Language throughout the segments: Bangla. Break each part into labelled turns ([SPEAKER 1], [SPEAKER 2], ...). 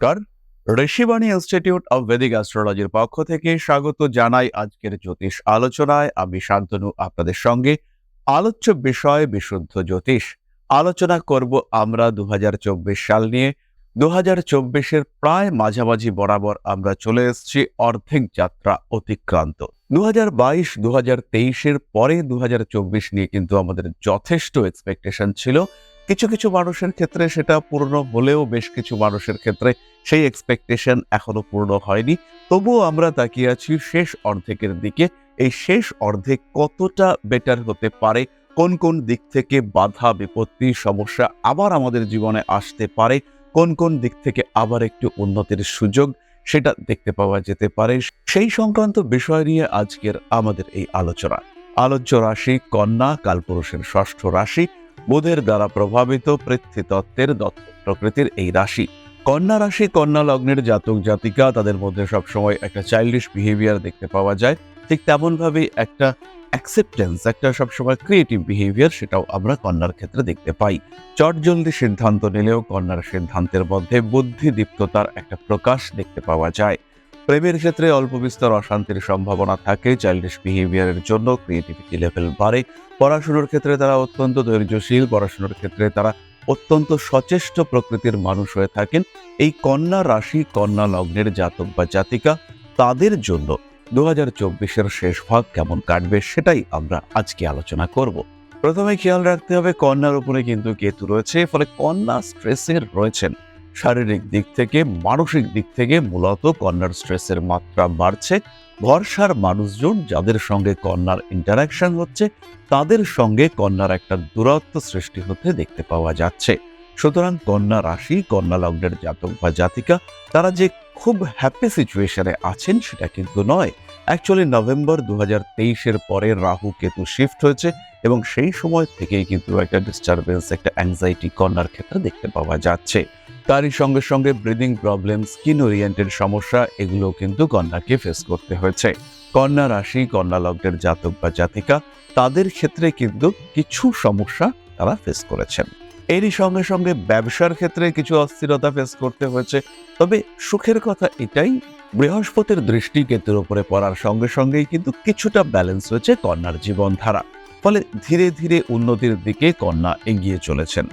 [SPEAKER 1] নমস্কার। ঋষিবাণী ইনস্টিটিউট অব ভেদিক অ্যাস্ট্রোলজির পক্ষ থেকে স্বাগত জানাই আজকের জ্যোতিষ আলোচনায়। আমি শান্তনু, আপনাদের সঙ্গে। আলোচ্য বিষয়, বিশুদ্ধ জ্যোতিষ। আলোচনা করব আমরা দু সাল নিয়ে। দু হাজার চব্বিশের প্রায় মাঝামাঝি বরাবর আমরা চলে এসেছি অর্ধেক যাত্রা অতিক্রান্ত। দু হাজার বাইশ দু হাজার তেইশের পরে দু হাজার চব্বিশ নিয়ে কিন্তু আমাদের যথেষ্ট এক্সপেকটেশন ছিল। কিছু কিছু মানুষের ক্ষেত্রে সেটা পূর্ণ হলেও বেশ কিছু মানুষের ক্ষেত্রে সেই এক্সপেকটেশন এখনও পূর্ণ হয়নি। তবুও আমরা তাকিয়ে আছি শেষ অর্ধেকের দিকে। এই শেষ অর্ধেক কতটা বেটার হতে পারে? কোন কোন দিক থেকে বাধা, বিপত্তি, সমস্যা আবার আমাদের জীবনে আসতে পারে? কোন কোন দিক থেকে আবার একটু উন্নতির সুযোগ সেটা দেখতে পাওয়া যেতে পারে? সেই সংক্রান্ত বিষয় নিয়ে আজকের আমাদের এই আলোচনা। আলোচ্য রাশি, কন্যা, কালপুরুষের ষষ্ঠ রাশি। বুধের দ্বারা প্রভাবিত পৃথ্বীতত্ত্বের দত্ত। প্রকৃতির এই রাশি, কন্যা রাশি, কন্যা লগ্নের জাতক, জাতিকা, তাদের মধ্যে সবসময় একটা চাইল্ডিশ বিহেভিয়ার দেখতে পাওয়া যায়। ঠিক তেমনভাবেই একটা অ্যাকসেপ্টেন্স একটা সবসময় ক্রিয়েটিভ বিহেভিয়ার সেটাও আমরা কন্যার ক্ষেত্রে দেখতে পাই। চটজলদি সিদ্ধান্ত নিলেও কন্যার সিদ্ধান্তের মধ্যে বুদ্ধিদীপ্ততার একটা প্রকাশ দেখতে পাওয়া যায়। প্রেমের ক্ষেত্রে অল্প বিস্তর অশান্তির সম্ভাবনা থাকে। চাইল্ডিশ বিহেভিয়ারের জন্য ক্রিয়েটিভিটি লেভেল বাড়ে। পড়াশুনোর ক্ষেত্রে তারা অত্যন্ত ধৈর্যশীল। পড়াশুনোর ক্ষেত্রে তারা অত্যন্ত সচেষ্ট প্রকৃতির মানুষ হয়ে থাকেন। এই কন্যা রাশি, কন্যা লগ্নের জাতক বা জাতিকা, তাদের জন্য দু হাজার চব্বিশের শেষ ভাগ কেমন কাটবে সেটাই আমরা আজকে আলোচনা করব। প্রথমে খেয়াল রাখতে হবে, কন্যার উপরে কিন্তু কেতু রয়েছে, ফলে কন্যা স্ট্রেসের রয়েছেন। শারীরিক দিক থেকে, মানসিক দিক থেকে মূলত কন্যার স্ট্রেসের মাত্রা বাড়ছে। ভরসার মানুষজন যাদের সঙ্গে কন্যার ইন্টারাকশন হচ্ছে, তাদের সঙ্গে কন্যার একটা দূরত্ব সৃষ্টি হতে দেখতে পাওয়া যাচ্ছে। সুতরাং কন্যা রাশি, কন্যা লগ্নের জাতক বা জাতিকা, তারা যে খুব হ্যাপি সিচুয়েশনে আছেন সেটা কিন্তু নয়। অ্যাকচুয়ালি নভেম্বর দু হাজার তেইশের পরে রাহু কেতু শিফট হয়েছে এবং সেই সময় থেকেই কিন্তু একটা ডিস্টারবেন্স একটা অ্যাংজাইটি কন্যার ক্ষেত্রে দেখতে পাওয়া যাচ্ছে। তারই সঙ্গে সঙ্গে ব্রিদিং প্রবলেম স্কিন ওরিয়েন্টেড সমস্যা এগুলো কিন্তু কন্যাকে ফেস করতে হয়েছে। কন্যা রাশি, কন্যা লগ্নের জাতক বা জাতিকা, তাদের ক্ষেত্রে কিন্তু কিছু সমস্যা তারা ফেস করেছেন। এরই সঙ্গে সঙ্গে ব্যবসার ক্ষেত্রে কিছু অস্থিরতা ফেস করতে হয়েছে। তবে সুখের কথা এটাই, বৃহস্পতির দৃষ্টি কেতুর উপরে পড়ার সঙ্গে সঙ্গেই কিন্তু কিছুটা ব্যালেন্স হয়েছে কন্যার জীবনধারা। ফলে ধীরে ধীরে উন্নতির দিকে কন্যা এগিয়ে চলেছেন।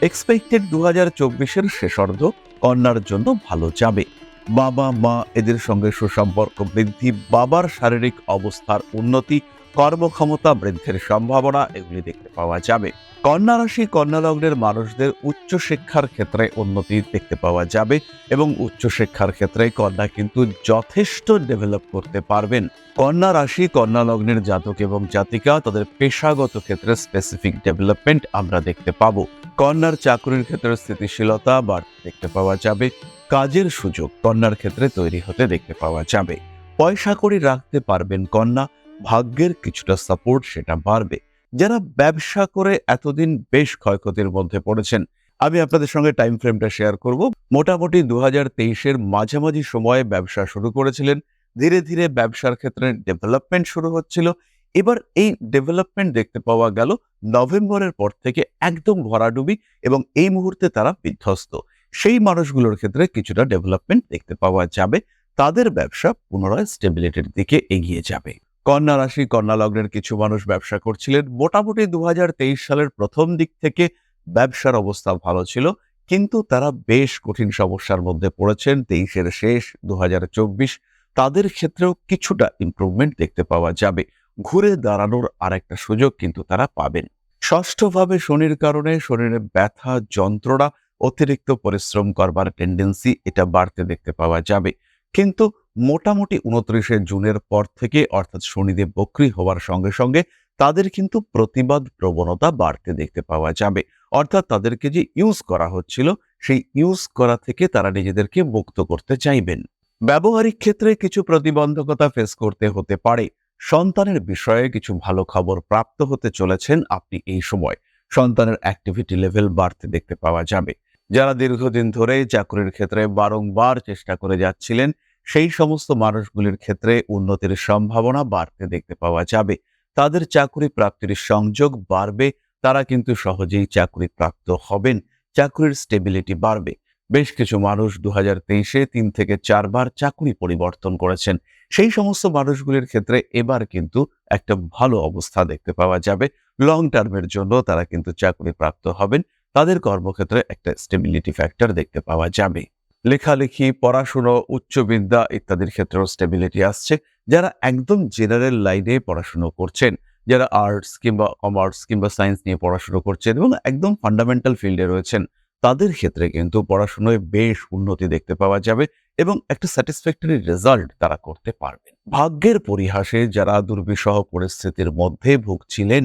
[SPEAKER 1] এক্সপেক্টেড দু হাজার চব্বিশের শেষার্ধ কন্যার জন্য ভালো যাবে। বাবা মা এদের সঙ্গে সুসম্পর্ক বৃদ্ধি, বাবার শারীরিক অবস্থার উন্নতি কর্মক্ষমতা বৃদ্ধির সম্ভাবনা এগুলি দেখতে পাওয়া যাবে। কন্যা রাশি, কন্যা লগ্নের মানুষদের উচ্চশিক্ষার ক্ষেত্রে উন্নতি দেখতে পাওয়া যাবে এবং উচ্চশিক্ষার ক্ষেত্রে কন্যা কিন্তু যথেষ্ট ডেভেলপ করতে পারবেন। কন্যা রাশি, কন্যা লগ্নের জাতক এবং জাতিকা, তাদের পেশাগত ক্ষেত্রে স্পেসিফিক ডেভেলপমেন্ট আমরা দেখতে পাবো। কন্যার চাকরির ক্ষেত্রে স্থিতিশীলতা বাড়তে দেখতে পাওয়া যাবে, কাজের সুযোগ কন্যার ক্ষেত্রে তৈরি হতে দেখতে পাওয়া যাবে। পয়সা কড়ি রাখতে পারবেন কন্যা ভাগ্যের কিছুটা সাপোর্ট সেটা বাড়বে। যারা ব্যবসা করে এতদিন বেশ ক্ষয়ক্ষতির মধ্যে পড়েছেন, আমি আপনাদের সঙ্গে টাইম ফ্রেমটা শেয়ার করব। মোটামুটি দু হাজার তেইশের মাঝামাঝি সময়ে ব্যবসা শুরু করেছিলেন। ধীরে ধীরে ব্যবসার ক্ষেত্রে ডেভেলপমেন্ট শুরু হচ্ছিল। এবার এই ডেভেলপমেন্ট দেখতে পাওয়া গেল নভেম্বরের পর থেকে একদম ভরাডুবি এবং এই মুহূর্তে তারা বিধ্বস্ত। সেই মানুষগুলোর ক্ষেত্রে কিছুটা ডেভেলপমেন্ট দেখতে পাওয়া যাবে। তাদের ব্যবসা পুনরায় স্টেবিলিটির দিকে এগিয়ে যাবে। কন্যা রাশি, কন্যা লগ্নের কিছু মানুষ ব্যবসা করছিলেন। মোটামুটি দু হাজার তেইশ সালের প্রথম দিক থেকে ব্যবসার অবস্থা ভালো ছিল, কিন্তু তারা বেশ কঠিন সমস্যার মধ্যে পড়েছেন। তেইশের শেষ দুহাজার চব্বিশ, তাদের ক্ষেত্রেও কিছুটা ইমপ্রুভমেন্ট দেখতে পাওয়া যাবে। ঘুরে দাঁড়ানোর আরেকটা সুযোগ কিন্তু তারা পাবেন। ষষ্ঠভাবে শনির কারণে শরীরে ব্যথা, যন্ত্রণা, অতিরিক্ত পরিশ্রম করবার টেন্ডেন্সি এটা বাড়তে দেখতে পাওয়া যাবে। কিন্তু মোটামুটি উনত্রিশে জুনের পর থেকে অর্থাৎ শনিদেব বক্রি হওয়ার সঙ্গে সঙ্গে তাদের কিন্তু প্রতিবাদ প্রবণতা বাড়তে দেখতে পাওয়া যাবে। অর্থাৎ তাদেরকে যে ইউজ করা হচ্ছিল, সেই ইউজ করা থেকে তারা নিজেদেরকে মুক্ত করতে চাইবেন। ব্যবহারিক ক্ষেত্রে কিছু প্রতিবন্ধকতা ফেস করতে হতে পারে। সন্তানের বিষয়ে কিছু ভালো খবর প্রাপ্ত হতে চলেছেন আপনি এই সময়। সন্তানের অ্যাক্টিভিটি লেভেল বাড়তে দেখতে পাওয়া যাবে। যারা দীর্ঘদিন ধরে চাকরির ক্ষেত্রে বারংবার চেষ্টা করে যাচ্ছিলেন সেই সমস্ত মানুষগুলির ক্ষেত্রে উন্নতির সম্ভাবনা বাড়তে দেখতে পাওয়া যাবে। তাদের চাকরি প্রাপ্তির সংযোগ বাড়বে, তারা কিন্তু সহজেই চাকরি প্রাপ্ত হবেন, চাকরির স্টেবিলিটি বাড়বে। বেশ কিছু মানুষ দু হাজার তেইশে তিন থেকে চারবার চাকরি পরিবর্তন করেছেন। সেই সমস্ত মানুষগুলির ক্ষেত্রে এবার কিন্তু একটা ভালো অবস্থা দেখতে পাওয়া যাবে। লং টার্মের জন্য তারা কিন্তু চাকরি প্রাপ্ত হবেন, তাদের কর্মক্ষেত্রে একটা স্টেবিলিটি ফ্যাক্টর দেখতে পাওয়া যাবে। লেখালেখি, পড়াশুনো, উচ্চবিদ্যা ইত্যাদির ক্ষেত্রেও স্টেবিলিটি আসছে। যারা একদম জেনারেল লাইনে পড়াশুনো করছেন, যারা আর্টস কিংবা কমার্স কিংবা সায়েন্স নিয়ে পড়াশুনো করছেন এবং একদম ফান্ডামেন্টাল ফিল্ডে রয়েছেন, তাদের ক্ষেত্রে কিন্তু পড়াশুনোয় বেশ উন্নতি দেখতে পাওয়া যাবে এবং একটা স্যাটিসফ্যাক্টরি রেজাল্ট তারা করতে পারবেন। ভাগ্যের পরিহাসে যারা দুর্বিষহ পরিস্থিতির মধ্যে ভুগছিলেন,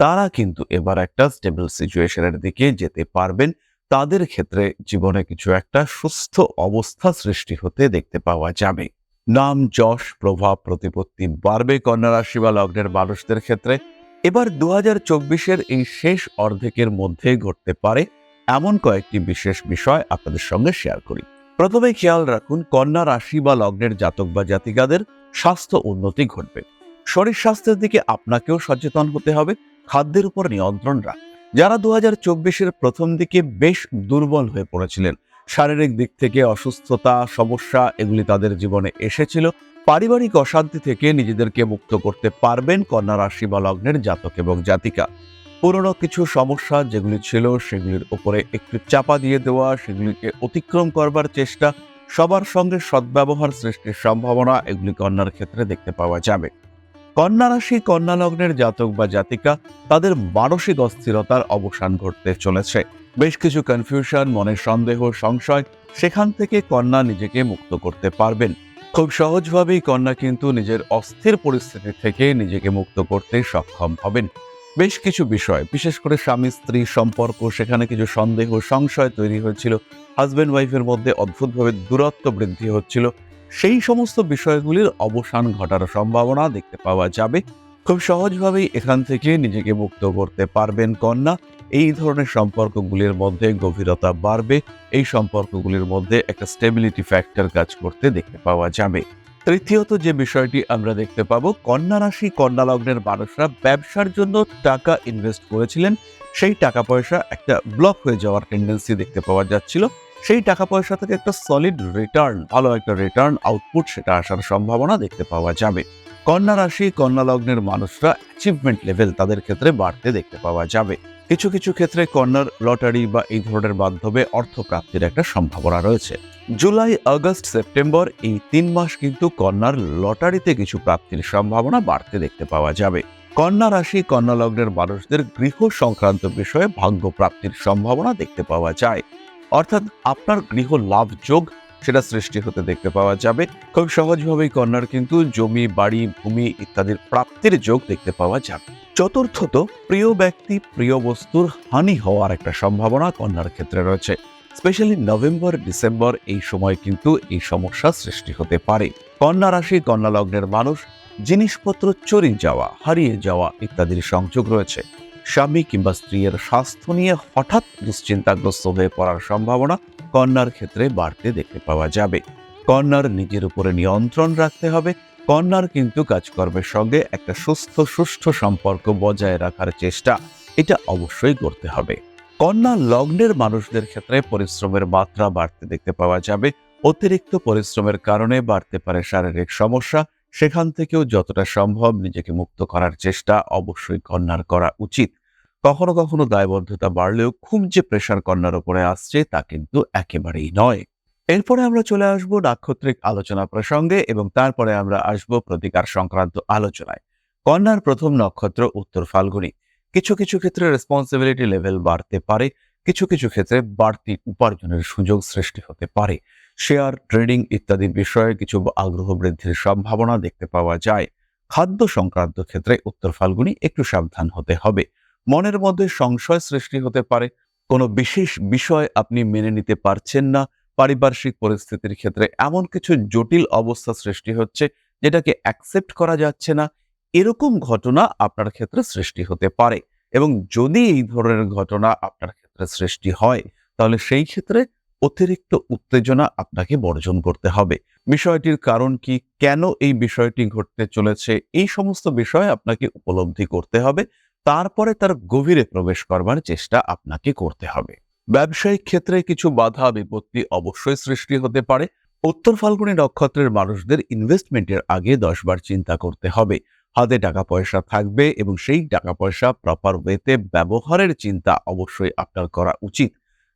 [SPEAKER 1] তারা কিন্তু এবার একটা স্টেবল সিচুয়েশনের দিকে যেতে পারবেন। তাদের ক্ষেত্রে জীবনে কিছু একটা সুস্থ অবস্থা সৃষ্টি হতে দেখতে পাওয়া যাবে। নাম, যশ, প্রভাব, প্রতিপত্তি বাড়বে কন্যা রাশি বা লগ্নের মানুষদের ক্ষেত্রে। এবার দু হাজার এই শেষ অর্ধেকের মধ্যে ঘটতে পারে এমন কয়েকটি বিশেষ বিষয় আপনাদের সঙ্গে শেয়ার করি। প্রথমে খেয়াল রাখুন, কন্যা রাশি বা লগ্নের জাতক বা জাতিকাদের স্বাস্থ্য উন্নতি ঘটবে। শরীর স্বাস্থ্যের দিকে আপনাকেও সচেতন হতে হবে, খাদ্যের উপর নিয়ন্ত্রণ রাখতে যারা দু হাজার প্রথম দিকে বেশ দুর্বল হয়ে পড়েছিলেন, শারীরিক দিক থেকে অসুস্থতা, সমস্যা এগুলি তাদের জীবনে এসেছিল, পারিবারিক অশান্তি থেকে নিজেদেরকে মুক্ত করতে পারবেন কন্যা রাশি বা লগ্নের জাতক এবং জাতিকা। পুরনো কিছু সমস্যা যেগুলি ছিল সেগুলির উপরে একটু চাপা দিয়ে দেওয়া, সেগুলিকে অতিক্রম করবার চেষ্টা, সবার সঙ্গে সদ্ব্যবহার সৃষ্টির সম্ভাবনা এগুলি কন্যার ক্ষেত্রে দেখতে পাওয়া যাবে। কন্যা রাশি, কন্যা লগ্নের জাতক বা জাতিকা তাদের মানসিক অস্থিরতার অবসান ঘটতে চলেছে। বেশ কিছু কনফিউশন মনের সন্দেহ, সংশয় সেখান থেকে কন্যা নিজেকে মুক্ত করতে পারবেন। খুব সহজভাবেই কন্যা কিন্তু নিজের অস্থির পরিস্থিতি থেকে নিজেকে মুক্ত করতে সক্ষম হবেন। বেশ কিছু বিষয়, বিশেষ করে স্বামী, স্ত্রী সম্পর্ক, সেখানে কিছু সন্দেহ, সংশয় তৈরি হয়েছিল। হাজব্যান্ড ওয়াইফের মধ্যে অদ্ভুতভাবে দূরত্ব বৃদ্ধি হচ্ছিল। সেই সমস্ত বিষয়গুলির অবসান ঘটার সম্ভাবনা দেখতে পাওয়া যাবে। খুব সহজভাবেই এখান থেকে নিজেকে মুক্ত করতে পারবেন কন্যা। এই ধরনের সম্পর্কগুলির মধ্যে গভীরতা বাড়বে। এই সম্পর্কগুলির মধ্যে একটা স্টেবিলিটি ফ্যাক্টর কাজ করতে দেখতে পাওয়া যাবে। তৃতীয়ত যে বিষয়টি আমরা দেখতে পাবো, কন্যা রাশি, কন্যা লগ্নের মানুষরা ব্যবসার জন্য টাকা ইনভেস্ট করেছিলেন। সেই টাকা পয়সা একটা ব্লক হয়ে যাওয়ার টেন্ডেন্সি দেখতে পাওয়া যাচ্ছিল। সেই টাকা পয়সা থেকে একটা সলিড রিটার্ন ভালো একটা রিটার্ন আউটপুট সেটা আসার সম্ভাবনা দেখতে পাওয়া যাবে। কন্যা রাশি, কন্যা লগ্নের মানুষরা অ্যাচিভমেন্ট লেভেল তাদের ক্ষেত্রে বাড়তে দেখতে পাওয়া যাবে। কিছু কিছু ক্ষেত্রে কন্যার লটারি বা এই ধরনের মাধ্যমে অর্থ প্রাপ্তির একটা সম্ভাবনা রয়েছে। জুলাই, আগস্ট, সেপ্টেম্বর এই তিন মাস কিন্তু কন্যার লটারিতে কিছু প্রাপ্তির সম্ভাবনা বাড়তে দেখতে পাওয়া যাবে। কন্যা রাশি, কন্যা লগ্নের মানুষদের গৃহ সংক্রান্ত বিষয়ে ভাগ্য প্রাপ্তির সম্ভাবনা দেখতে পাওয়া যায়। অর্থাৎ আপনার গৃহ লাভ যোগ সেটা সৃষ্টি হতে দেখতে পাওয়া যাবে। খুব সহজভাবেই কন্যার কিন্তু জমি, বাড়ি, ভূমি ইত্যাদির প্রাপ্তির যোগ দেখতে পাওয়া যাবে। চতুর্থত, প্রিয় ব্যক্তি, প্রিয় বস্তুর হানি হওয়ার একটা সম্ভাবনা কন্যার ক্ষেত্রে রয়েছে। স্পেশালি নভেম্বর, ডিসেম্বর এই সময় কিন্তু এই সমস্যা সৃষ্টি হতে পারে। কন্যা রাশি, কন্যা লগ্নের মানুষ, জিনিসপত্র চুরি যাওয়া, হারিয়ে যাওয়া ইত্যাদির সংযোগ রয়েছে। স্বামী কিংবা স্ত্রীর স্বাস্থ্য নিয়ে হঠাৎ দুশ্চিন্তাগ্রস্ত হয়ে পড়ার সম্ভাবনা কন্যার ক্ষেত্রে বাড়তে দেখতে পাওয়া যাবে। কন্যার নিজের উপরে নিয়ন্ত্রণ রাখতে হবে। কন্যার কিন্তু কাজকর্মের সঙ্গে একটা সুস্থ, সুষ্ঠু সম্পর্ক বজায় রাখার চেষ্টা, এটা অবশ্যই করতে হবে। কন্যা লগ্নের মানুষদের ক্ষেত্রে পরিশ্রমের মাত্রা বাড়তে দেখতে পাওয়া যাবে। অতিরিক্ত পরিশ্রমের কারণে বাড়তে পারে শারীরিক সমস্যা সেখান থেকেও যতটা সম্ভব নিজেকে মুক্ত করার চেষ্টা অবশ্যই কন্যার করা উচিত। কখনো কখনো দায়বদ্ধতা বাড়লেও খুব যে প্রেশার কন্যার উপরে আসছে তা কিন্তু একেবারেই নয়। এরপরে আমরা চলে আসব নাক্ষত্রিক আলোচনা প্রসঙ্গে এবং তারপরে আমরা আসব প্রতিকার সংক্রান্ত আলোচনায়। কন্যার প্রথম নক্ষত্র উত্তর ফাল্গুনি। কিছু কিছু ক্ষেত্রে রেসপন্সিবিলিটি লেভেল বাড়তে পারে কিছু কিছু ক্ষেত্রে বাড়তি উপার্জনের সুযোগ সৃষ্টি হতে পারে। শেয়ার, ট্রেডিং ইত্যাদি বিষয়ে কিছু আগ্রহ বৃদ্ধির সম্ভাবনা দেখতে পাওয়া যায়। খাদ্য সংক্রান্ত ক্ষেত্রে উত্তর ফাল্গুনি একটু সাবধান হতে হবে। মনের মধ্যে সংশয় সৃষ্টি হতে পারে। কোনো বিশেষ বিষয় আপনি মেনে নিতে পারছেন না। পারিপার্শ্বিক পরিস্থিতির ক্ষেত্রে এমন কিছু জটিল অবস্থা সৃষ্টি হচ্ছে যেটাকে অ্যাকসেপ্ট করা যাচ্ছে না। এরকম ঘটনা আপনার ক্ষেত্রে সৃষ্টি হতে পারে এবং যদি এই ধরনের ঘটনা আপনার ক্ষেত্রে সৃষ্টি হয়, তাহলে সেই ক্ষেত্রে অতিরিক্ত উত্তেজনা আপনাকে বর্জন করতে হবে। বিষয়টির কারণ কি? কেন এই বিষয়টি ঘটতে চলেছে? এই সমস্ত বিষয় আপনাকে উপলব্ধি করতে হবে। তারপরে তার গভীরে প্রবেশ করবার চেষ্টা আপনাকে করতে হবে। ব্যবসায়িক ক্ষেত্রে কিছু বাধা বিপত্তি অবশ্যই সৃষ্টি হতে পারে। উত্তর ফাল্গুনী নক্ষত্রের মানুষদের ইনভেস্টমেন্টের আগে দশবার চিন্তা করতে হবে। হাতে টাকা পয়সা থাকবে এবং সেই টাকা পয়সা প্রপার ওয়েতে ব্যবহারের চিন্তা অবশ্যই আপনার করা উচিত।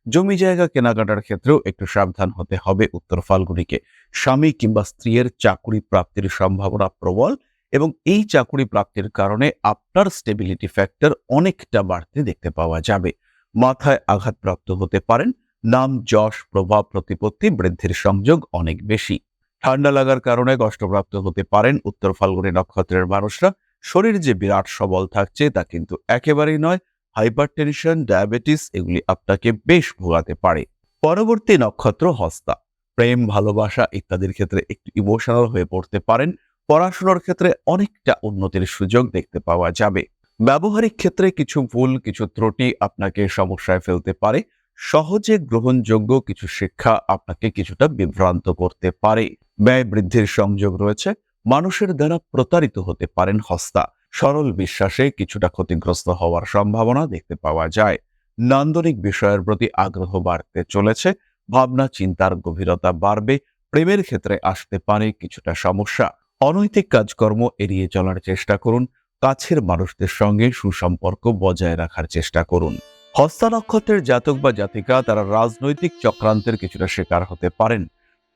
[SPEAKER 1] জমি জায়গা কেনাকাটার ক্ষেত্রেও একটু সাবধান হতে হবে উত্তর ফাল্গুনিকে। স্বামী কিংবা স্ত্রীর চাকুরি প্রাপ্তির সম্ভাবনা প্রবল এবং এই চাকুরি প্রাপ্তির কারণে আপনার স্টেবিলিটি ফ্যাক্টর অনেকটা বাড়তে দেখতে পাওয়া যাবে। মাথায় আঘাতপ্রাপ্ত হতে পারেন, নাম, যশ, প্রভাব, প্রতিপত্তি, বৃদ্ধির সংযোগ অনেক বেশি। ঠান্ডা লাগার কারণে কষ্টপ্রাপ্ত হতে পারেন উত্তর ফাল্গুনী নক্ষত্রের মানুষরা। শরীর যে বিরাট সবল থাকছে, তা কিন্তু একেবারেই নয়। হাইপার টেনশন ডায়াবেটিস, এগুলি আপনাকে বেশ ভোগাতে পারে। পরবর্তী নক্ষত্র হস্তা। প্রেম, ভালোবাসা ইত্যাদির ক্ষেত্রে একটু ইমোশনাল হয়ে পড়তে পারেন। পড়াশোনার ক্ষেত্রে অনেকটা উন্নতির সুযোগ দেখতে পাওয়া যাবে। ব্যবহারিক ক্ষেত্রে কিছু ভুল, কিছু ত্রুটি আপনাকে সমস্যায় ফেলতে পারে। সহজে গ্রহণযোগ্য কিছু শিক্ষা আপনাকে কিছুটা বিভ্রান্ত করতে পারে। ব্যয় বৃদ্ধির সংযোগ রয়েছে, মানুষের দ্বারা প্রতারিত হতে পারেন হস্তা। সরল বিশ্বাসে কিছুটা ক্ষতিগ্রস্ত হওয়ার সম্ভাবনা দেখতে পাওয়া যায়। নান্দনিক বিষয়ের প্রতি আগ্রহ বাড়তে চলেছে, ভাবনা চিন্তার গভীরতা বাড়বে, প্রেমের ক্ষেত্রে আসতে পারে কিছুটা সমস্যা। অনৈতিক কাজকর্ম এড়িয়ে চলার চেষ্টা করুন, কাছের মানুষদের সঙ্গে সুসম্পর্ক বজায় রাখার চেষ্টা করুন। হস্তা নক্ষত্রের জাতক বা জাতিকা তারা রাজনৈতিক চক্রান্তের কিছুটা শিকার হতে পারেন।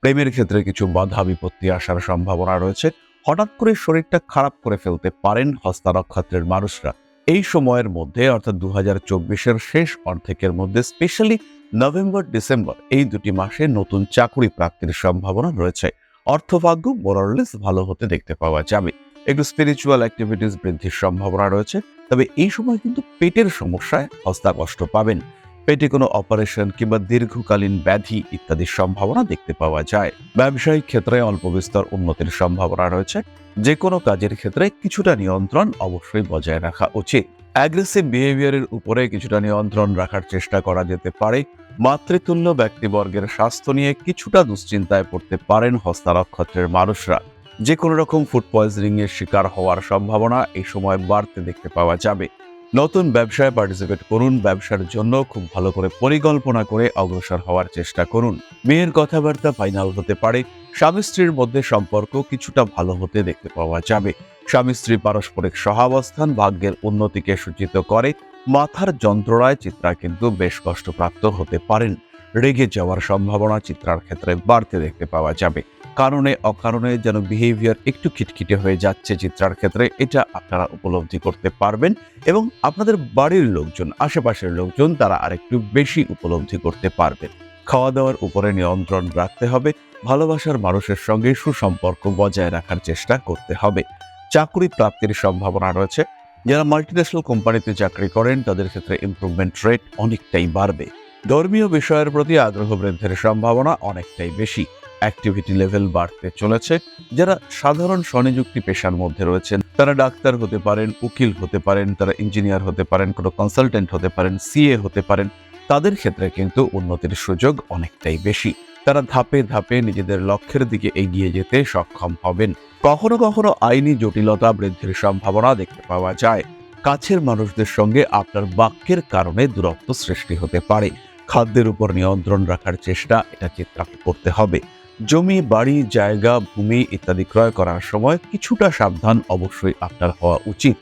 [SPEAKER 1] প্রেমের ক্ষেত্রে কিছু বাধা বিপত্তি আসার সম্ভাবনা রয়েছে। হঠাৎ করে শরীরটা খারাপ করে ফেলতে পারেন হস্তা নক্ষত্রের মানুষরা। এই সময়ের মধ্যে, অর্থাৎ দু হাজার চব্বিশের শেষ অর্ধেকের মধ্যে, স্পেশালি নভেম্বর, ডিসেম্বর, এই দুটি মাসে নতুন চাকুরি প্রাপ্তির সম্ভাবনা রয়েছে। অর্থভাগ্য মোরারলেস ভালো হতে দেখতে পাওয়া যাবে। একটু স্পিরিচুয়াল অ্যাক্টিভিটিস বৃদ্ধির সম্ভাবনা রয়েছে। তবে এই সময় কিন্তু পেটের সমস্যায় হস্তা কষ্ট পাবেন। পেটে কোনো অপারেশন কিংবা দীর্ঘকালীন ব্যাধি ইত্যাদির সম্ভাবনা দেখতে পাওয়া যায়। ব্যবসায়িক ক্ষেত্রে অল্প বিস্তর উন্নতির সম্ভাবনা রয়েছে। যে কোনো কাজের ক্ষেত্রে কিছুটা নিয়ন্ত্রণ অবশ্যই বজায় রাখা উচিত। অ্যাগ্রেসিভ বিহেভিয়ারের উপরে কিছুটা নিয়ন্ত্রণ রাখার চেষ্টা করা যেতে পারে। মাতৃতুল্য ব্যক্তিবর্গের স্বাস্থ্য নিয়ে কিছুটা দুশ্চিন্তায় পড়তে পারেন হস্তা নক্ষত্রের মানুষরা। যে কোনো রকম ফুড পয়জনিং এর শিকার হওয়ার সম্ভাবনা এই সময় বাড়তে দেখতে পাওয়া যাবে। নতুন ব্যবসায় পার্টিসিপেট করুন, ব্যবসার জন্য খুব ভালো করে পরিকল্পনা করে অগ্রসর হওয়ার চেষ্টা করুন। মেয়ের কথাবার্তা ফাইনাল হতে পারে, স্বামী স্ত্রীর মধ্যে সম্পর্ক কিছুটা ভালো হতে দেখতে পাওয়া যাবে। স্বামী স্ত্রী পারস্পরিক সহাবস্থান ভাগ্যের উন্নতিকে সূচিত করে, মাথার যন্ত্রণায় চিত্রা কিন্তু বেশ কষ্টপ্রাপ্ত হতে পারেন। রেগে যাওয়ার সম্ভাবনা চিত্রার ক্ষেত্রে বাড়তে দেখতে পাওয়া যাবে। কারণে, অকারণে যেন বিহেভিয়ার একটু খিটখিটে হয়ে যাচ্ছে চিত্রার ক্ষেত্রে, এটা আপনারা উপলব্ধি করতে পারবেন এবং আপনাদের বাড়ির লোকজন, আশেপাশের লোকজন তারা আরেকটু বেশি উপলব্ধি করতে পারবেন। খাওয়া দাওয়ার উপরে নিয়ন্ত্রণ রাখতে হবে, ভালোবাসার মানুষের সঙ্গে সুসম্পর্ক বজায় রাখার চেষ্টা করতে হবে। চাকরি প্রাপ্তির সম্ভাবনা রয়েছে, যারা মাল্টিন্যাশনাল কোম্পানিতে চাকরি করেন, তাদের ক্ষেত্রে ইমপ্রুভমেন্ট রেট অনেকটাই বাড়বে। ধর্মীয় বিষয়ের প্রতি আগ্রহ বৃদ্ধির সম্ভাবনা অনেকটাই বেশি। অ্যাক্টিভিটি লেভেল বাড়তে চলেছে। যারা সাধারণ স্বনিযুক্তি পেশার মধ্যে রয়েছেন, তারা ডাক্তার হতে পারেন, উকিল হতে পারেন, তারা ইঞ্জিনিয়ার হতে পারেন, কোনো কনসালটেন্ট হতে পারেন সিএ হতে পারেন, তাদের ক্ষেত্রে কিন্তু উন্নতির সুযোগ অনেকটাই বেশি। তারা ধাপে ধাপে নিজেদের লক্ষ্যের দিকে এগিয়ে যেতে সক্ষম হবেন। কখনো কখনো আইনি জটিলতা বৃদ্ধির সম্ভাবনা দেখতে পাওয়া যায়। কাছের মানুষদের সঙ্গে আপনার বাক্যের কারণে দূরত্ব সৃষ্টি হতে পারে। খাদ্যের উপর নিয়ন্ত্রণ রাখার চেষ্টা, এটা চিত্রা করতে হবে। জমি, বাড়ি, জায়গা, ভূমি ইত্যাদি ক্রয় করার সময় কিছুটা সাবধান অবশ্যই আপনার হওয়া উচিত।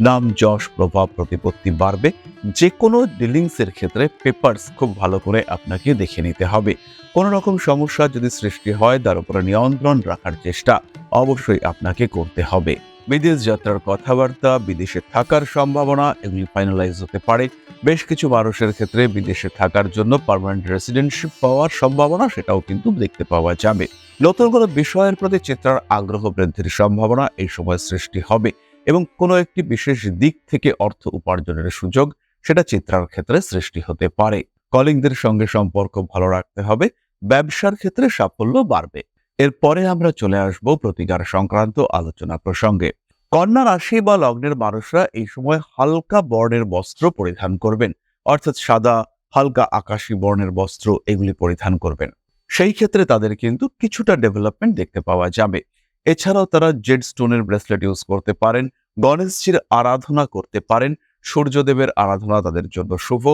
[SPEAKER 1] নাম, যশ, প্রভাব, প্রতিপত্তি বাড়বে। যে কোনো ডিলিংসের ক্ষেত্রে পেপারস খুব ভালো করে আপনাকে দেখে নিতে হবে। কোনো রকম সমস্যা যদি সৃষ্টি হয়, তার উপরে নিয়ন্ত্রণ রাখার চেষ্টা অবশ্যই আপনাকে করতে হবে। বিদেশ যাত্রার কথাবার্তা, বিদেশে থাকার সম্ভাবনা এগুলি ফাইনালাইজ হতে পারে। বেশ কিছু মানুষের ক্ষেত্রে বিদেশে থাকার জন্য পার্মানেন্ট রেসিডেন্টশিপ পাওয়ার সম্ভাবনা সেটাও কিন্তু দেখতে পাওয়া যাবে। নতুন কোনো বিষয়ের প্রতি চিত্রার আগ্রহ বৃদ্ধির সম্ভাবনা এই সময় সৃষ্টি হবে এবং কোনো একটি বিশেষ দিক থেকে অর্থ উপার্জনের সুযোগ সেটা চিত্রার ক্ষেত্রে সৃষ্টি হতে পারে। কলিংদের সঙ্গে সম্পর্ক ভালো রাখতে হবে, ব্যবসার ক্ষেত্রে সাফল্য বাড়বে। এরপরে আমরা চলে আসব প্রতিকার সংক্রান্ত আলোচনা প্রসঙ্গে। কন্যা রাশি বা লগ্নের মানুষরা এই সময় হালকা বর্ণের বস্ত্র পরিধান করবেন, অর্থাৎ সাদা, হালকা আকাশি বর্ণের বস্ত্র এগুলি পরিধান করবেন। সেই ক্ষেত্রে তাদের কিন্তু কিছুটা ডেভেলপমেন্ট দেখতে পাওয়া যাবে। এছাড়াও তারা জেড স্টোনের ব্রেসলেট ইউজ করতে পারেন, গণেশজির আরাধনা করতে পারেন, সূর্যদেবের আরাধনা তাদের জন্য শুভ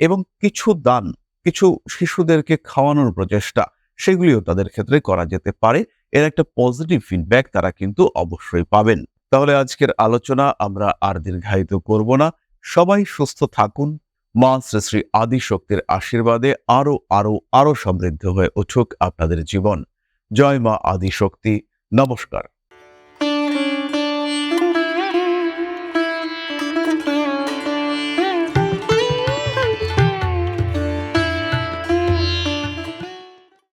[SPEAKER 1] এবং কিছু দান, কিছু শিশুদেরকে খাওয়ানোর প্রচেষ্টা সেগুলিও তাদের ক্ষেত্রে করা যেতে পারে। এর একটা পজিটিভ ফিডব্যাক তারা কিন্তু অবশ্যই পাবেন। তাহলে আজকের আলোচনা আমরা আর দীর্ঘায়িত করব না। সবাই সুস্থ থাকুন। মা শ্রী শ্রী আদি শক্তির আশীর্বাদে আরও আরও আরও সমৃদ্ধ হয়ে উঠুক আপনাদের জীবন। জয় মা আদিশক্তি। নমস্কার।